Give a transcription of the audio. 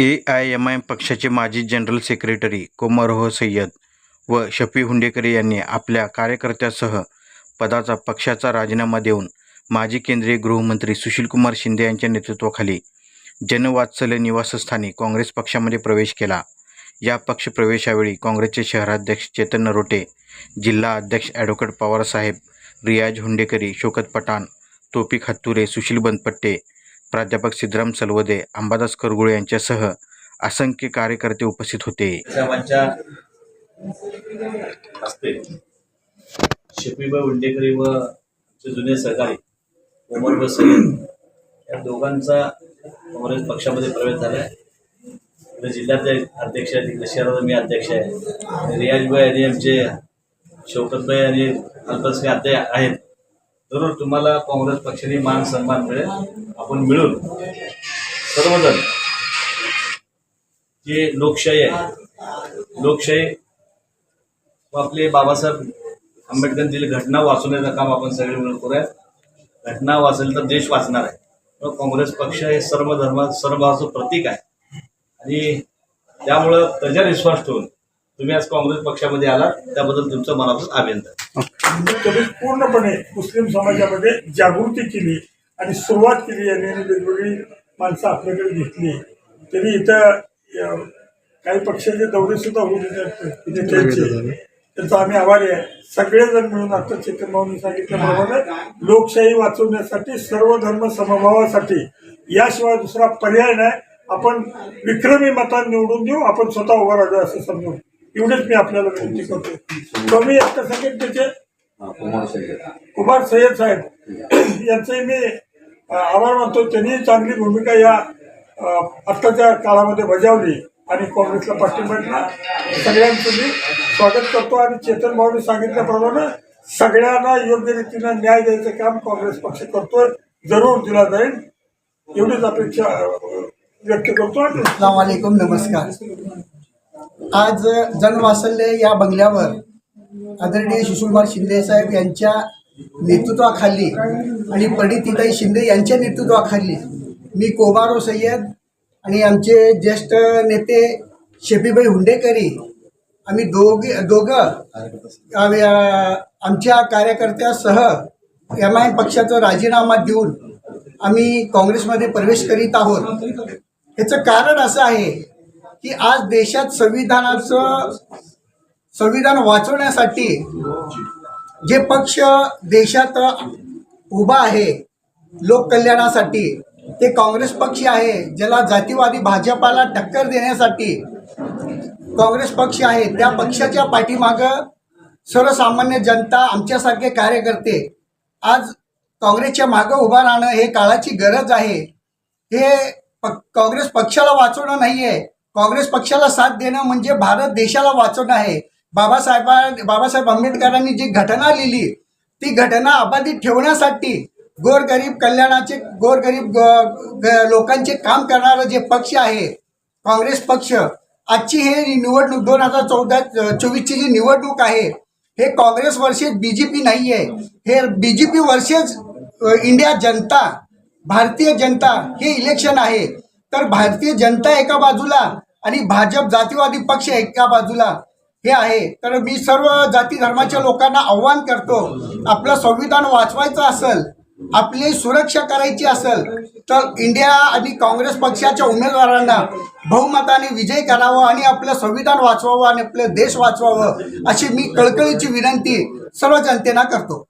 A I M I पक्षाचे माजी general secretary कोमरोह Syed व शफी हुंडेकरी यांनी आपल्या कार्यकर्त्यासह पदाचा पक्षाचा राजीनामा देऊन माजी केंद्रीय गृहमंत्री सुशीलकुमार शिंदे यांच्या नेतृत्वाखाली जनवात्सल्य निवासस्थानी काँग्रेस पक्षामध्ये प्रवेश केला. या पक्षप्रवेशावेळी काँग्रेसचे शहराध्यक्ष चेतन नरोटे जिल्हा अध्यक्ष ॲडव्होकेट पवारसाहेब रियाज हुंडेकरी शोकत पठाण तोपिक हत्तुरे सुशील बनपट्टे प्राध्यापक सिद्धराम सलवदे अंबादास करगुळे यांच्यासह असंख्य कार्यकर्ते उपस्थित होते. साहेबांच्या उंडेकरी व जुने सहकारी उमर व या दोघांचा काँग्रेस पक्षामध्ये प्रवेश झाला आहे जिल्ह्याचे अध्यक्ष आहे तिकडे शहराचा मी अध्यक्ष आहे. रियाजभाई आणि आमचे शौकतभाई आणि अल्पस अध्यक्ष आहेत. जरूर तुम्हाला काँग्रेस पक्षाने मान सन्मान मिळेल. आपण मिळून सर्वजण जे लोकशाही आहे लोकशाही व आपले बाबासाहेब आंबेडकरांनी दिली घटना वाचवण्याचं काम आपण सगळे मिळून करूया घटना वाचेल तर देश वाचणार आहे. मग काँग्रेस पक्ष हे सर्व धर्म सर्वभावाचं प्रतीक आहे. आणि त्यामुळं त्याच्यावर विश्वास ठेवून तुम्ही आज काँग्रेस पक्षामध्ये आलात त्याबद्दल तुमचं मनापासून अभिनंदन. त्यांनी पूर्णपणे मुस्लिम समाजामध्ये जागृती केली आणि सुरुवात केली यांनी आणि वेगवेगळी माणसं आपल्याकडे घेतली त्यांनी इथं काही पक्षाचे दौरे सुद्धा होऊ देतात तिथे त्यांचे त्यांचा आम्ही आभारी आहे. सगळेजण मिळून आता चेतन भाऊनी सांगितल्याप्रमाणे लोकशाही वाचवण्यासाठी सर्व धर्म समभावासाठी याशिवाय दुसरा पर्याय नाही. आपण विक्रमी मतात निवडून देऊ आपण स्वतः उभं राहू असं समजून. एवढेच मी आपल्याला विनंती करतो. कमी एकटं सांगेन त्याचे कुमार सय्यद साहेब. यांचे मी आभार मानतो. त्यांनी चांगली भूमिका या आत्ताच्या काळामध्ये बजावली आणि काँग्रेसला पाठिंबा दिला सगळ्यांचं मी स्वागत करतो आणि चेतन भाऊने सांगितल्याप्रमाणे सगळ्यांना योग्य रीतीनं न्याय द्यायचं काम काँग्रेस पक्ष करतोय. जरूर दिला जाईल. एवढीच अपेक्षा व्यक्त करतो वालेकुम. नमस्कार. आज जनवासल्य या बंगल्यावर आदरणीय सुशीलकुमार शिंदे साहेब यांच्या नेतृत्वाखाली आणि पंडितीताई शिंदे यांच्या नेतृत्वाखाली मी कोबारो सय्यद आणि आमचे ज्येष्ठ नेते शेपीबाई हुंडेकरी आम्ही दोघे दोघं आमच्या कार्यकर्त्यासह एम आय पक्षाचा राजीनामा देऊन आम्ही काँग्रेसमध्ये प्रवेश करीत आहोत. ह्याचं कारण असं आहे की आज देशात संविधानाचं संविधान वाचवण्यासाठी जे पक्ष देशात उभा आहे लोककल्याणासाठी ते काँग्रेस पक्ष आहे ज्याला जातीवादी भाजपाला टक्कर देण्यासाठी काँग्रेस पक्ष आहे त्या पक्षाच्या पाठीमागं सर्वसामान्य जनता आमच्यासारखे कार्यकर्ते आज काँग्रेसच्या मागं उभं राहणं हे काळाची गरज आहे. हे काँग्रेस पक्षाला वाचवणं नाही आहे काँग्रेस पक्षाला साथ देणं म्हणजे भारत देशाला वाचवणं आहे. बाबासाहेबा बाबासाहेब आंबेडकरांनी जी घटना लिहिली ती घटना अबाधित ठेवण्यासाठी गोरगरीब कल्याणाचे गोरगरीब ग- लोकांचे काम करणारं जे पक्ष आहे काँग्रेस पक्ष आजची हे निवडणूक दोन हजार चौदा चोवीसची जी निवडणूक आहे हे Congress versus B J P नाही आहे हे B J P versus India जनता भारतीय जनता हे इलेक्शन आहे. तर भारतीय जनता एका बाजूला आणि भाजप जातीवादी पक्ष एका बाजूला हे आहे. तर मी सर्व जाती धर्माच्या लोकांना आव्हान करतो आपलं संविधान वाचवायचं असेल आपली सुरक्षा करायची असेल तर इंडिया आणि काँग्रेस पक्षाच्या उमेदवारांना बहुमताने विजय करावा आणि आपलं संविधान वाचवावं आणि आपलं देश वाचवावं अशी मी कळकळीची विनंती सर्व जनतेना करतो.